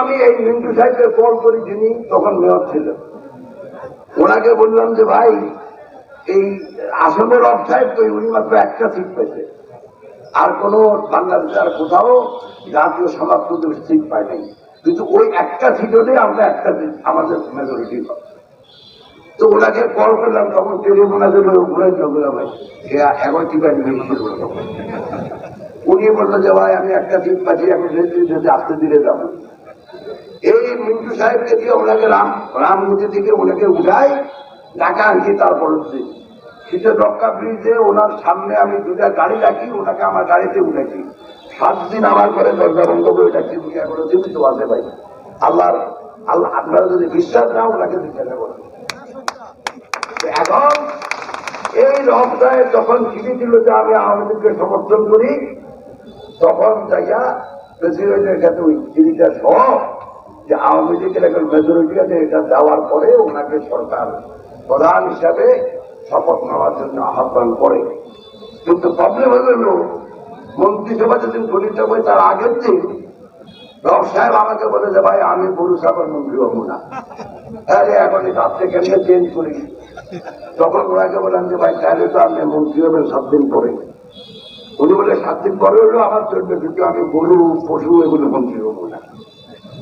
আমি এই মিন্টু সাহেবকে কল করি যিনি তখন মেয়র ছিলেন। ওনাকে বললাম যে, ভাই, এই আসনের অফ সাহেব তো উনি মাত্র একটা সিট পেয়েছে আর কোন বাংলাদেশে আর কোথাও জাতীয় সমাজ সিট পায় নাই। কিন্তু ওই একটা সিট হলে আমরা একটা আমাদের মেজরিটি পাবো। তো ওনাকে কল করলাম, তখন টেলিফোন আছে ভাই সে এখন ঠিক আছে উনি বলল যে, ভাই, আমি একটা সিট পাচ্ছি আমি আসতে দিলে যাব। এই মিন্টু সাহেবকে দিয়ে ওনাকে রাম রামগতি থেকে ওনাকে উঠাই, ঢাকা আনছি, তারপর শীতের রক্ষা ব্রিজে ওনার সামনে আমি দুটা গাড়ি রাখি, ওনাকে আমার গাড়িতে উঠেছি সাত দিন আমার করে দরজা বন্ধ করে ডাকি বুঝা করে জীবিত আছে ভাই আল্লাহর, আল্লাহ, আপনারা যদি বিশ্বাস না ওনাকে জিজ্ঞাসা করেন এখন এই রহসায় যখন চিঠি দিল যে আমি আওয়ামী লীগকে সমর্থন করি, তখন যাইয়া প্রেসিডেন্টের কাছে ওই চিঠিটা সহ যে আওয়ামী লীগের এখন মেজরিটি আছে এটা দেওয়ার পরে ওনাকে সরকার প্রধান হিসাবে শপথ নেওয়ার জন্য আহ্বান করে। কিন্তু প্রবলেম হল মন্ত্রিসভা যেদিন গঠিত হবে তার আগের দিন রব সাহেব আমাকে বলে যে, ভাই, আমি পৌরসভার মন্ত্রী হব না। তাহলে এখন থেকে নিয়ে চেঞ্জ করি? তখন ওনাকে বললাম যে, ভাই, তাহলে তো আপনি মন্ত্রী হবেন সাত দিন পরে। উনি বলে সাত দিন পরে হলো আমার চলবে কিন্তু আমি গরু পশু এগুলো মন্ত্রী হব না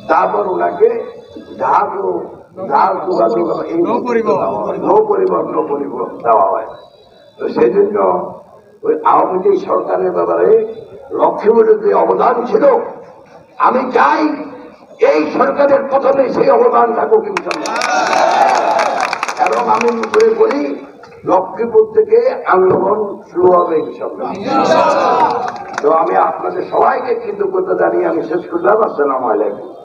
তারপর ওনাকে ঢাক ও ঢাক যোগাযোগ এই নৌ পরিবহন। নৌ পরিবহন দেওয়া হয়। তো সেই জন্য ওই আওয়ামী লীগ সরকারের ব্যাপারে লক্ষ্মীপুরের যে অবদান ছিল। আমি চাই এই সরকারের প্রথমে সেই অবদান থাকুক ইনশাল্লাহ এবং আমি করি লক্ষ্মীপুর থেকে আন্দোলন শুরু হবে তো আমি আপনাদের সবাইকে কৃতজ্ঞতা জানিয়ে আমি শেষ করলাম। আসসালাম আলাইকুম।